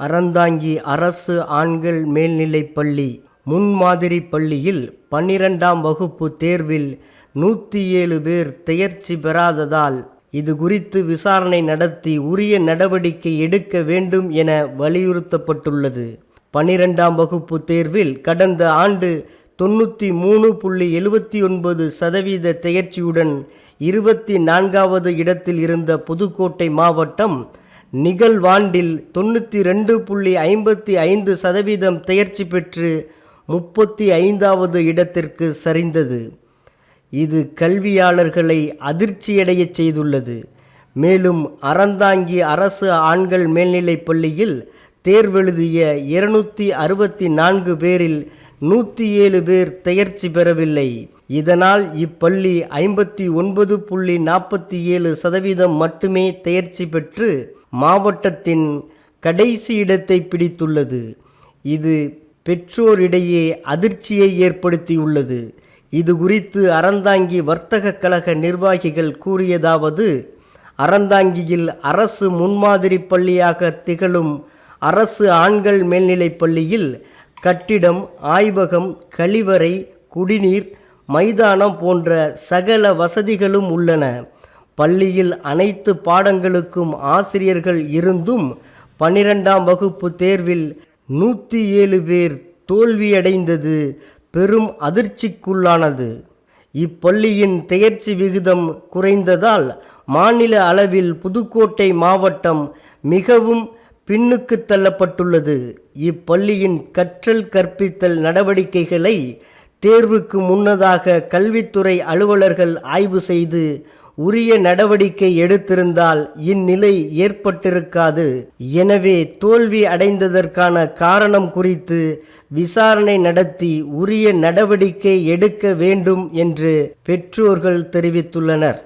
அறந்தாங்கி அரசு ஆண்கள் மேல்நிலைப் பள்ளி முன்மாதிரி பள்ளியில் பன்னிரெண்டாம் வகுப்பு தேர்வில் நூற்றி ஏழு பேர் தேர்ச்சி பெறாததால் இது குறித்து விசாரணை நடத்தி உரிய நடவடிக்கை எடுக்க வேண்டும் என வலியுறுத்தப்பட்டுள்ளது. பன்னிரெண்டாம் வகுப்பு தேர்வில் கடந்த ஆண்டு தொண்ணூற்றி மூணு புள்ளி எழுபத்தி ஒன்பது சதவீத தேர்ச்சியுடன் இருபத்தி நான்காவது இடத்தில் இருந்த புதுக்கோட்டை மாவட்டம் நிகழ்வாண்டில் தொண்ணூற்றி ரெண்டு புள்ளி ஐம்பத்தி ஐந்து சதவீதம் தேர்ச்சி பெற்று முப்பத்தி ஐந்தாவது இடத்திற்கு சரிந்தது. இது கல்வியாளர்களை அதிர்ச்சியடையச் செய்துள்ளது. மேலும் அறந்தாங்கி அரசு ஆண்கள் மேல்நிலைப் பள்ளியில் தேர்வெழுதிய இருநூற்றி அறுபத்தி நான்கு பேரில் நூற்றி ஏழு பேர் தேர்ச்சி பெறவில்லை. இதனால் இப்பள்ளி ஐம்பத்தி ஒன்பது புள்ளி நாற்பத்தி ஏழு சதவீதம் மட்டுமே தேர்ச்சி பெற்று மாவட்டத்தின் கடைசி இடத்தை பிடித்துள்ளது. இது பெற்றோரிடையே அதிர்ச்சியை ஏற்படுத்தியுள்ளது. இது குறித்து அறந்தாங்கி வர்த்தக கழக நிர்வாகிகள் கூறியதாவது அறந்தாங்கியில் அரசு முன்மாதிரி பள்ளியாக திகழும் அரசு ஆண்கள் மேல்நிலைப் பள்ளியில் கட்டிடம் ஆய்வகம் கழிவறை குடிநீர் மைதானம் போன்ற சகல வசதிகளும் உள்ளன. பள்ளியில் அனைத்து பாடங்களுக்கும் ஆசிரியர்கள் இருந்தும் பன்னிரெண்டாம் வகுப்பு தேர்வில் நூற்றி ஏழு பேர் தோல்வியடைந்தது பெரும் அதிர்ச்சிக்குள்ளானது. இப்பள்ளியின் தேர்ச்சி விகிதம் குறைந்ததால் மாநில அளவில் புதுக்கோட்டை மாவட்டம் மிகவும் பின்னுக்கு தள்ளப்பட்டுள்ளது. இப்பள்ளியின் கற்றல் கற்பித்தல் நடவடிக்கைகளை தேர்வுக்கு முன்னதாக கல்வித்துறை அலுவலர்கள் ஆய்வு செய்து உரிய நடவடிக்கை எடுத்திருந்தால் இந்நிலை ஏற்பட்டிருக்காது. எனவே தோல்வி அடைந்ததற்கான காரணம் குறித்து விசாரணை நடத்தி உரிய நடவடிக்கை எடுக்க வேண்டும் என்று பெற்றோர்கள் தெரிவித்துள்ளனர்.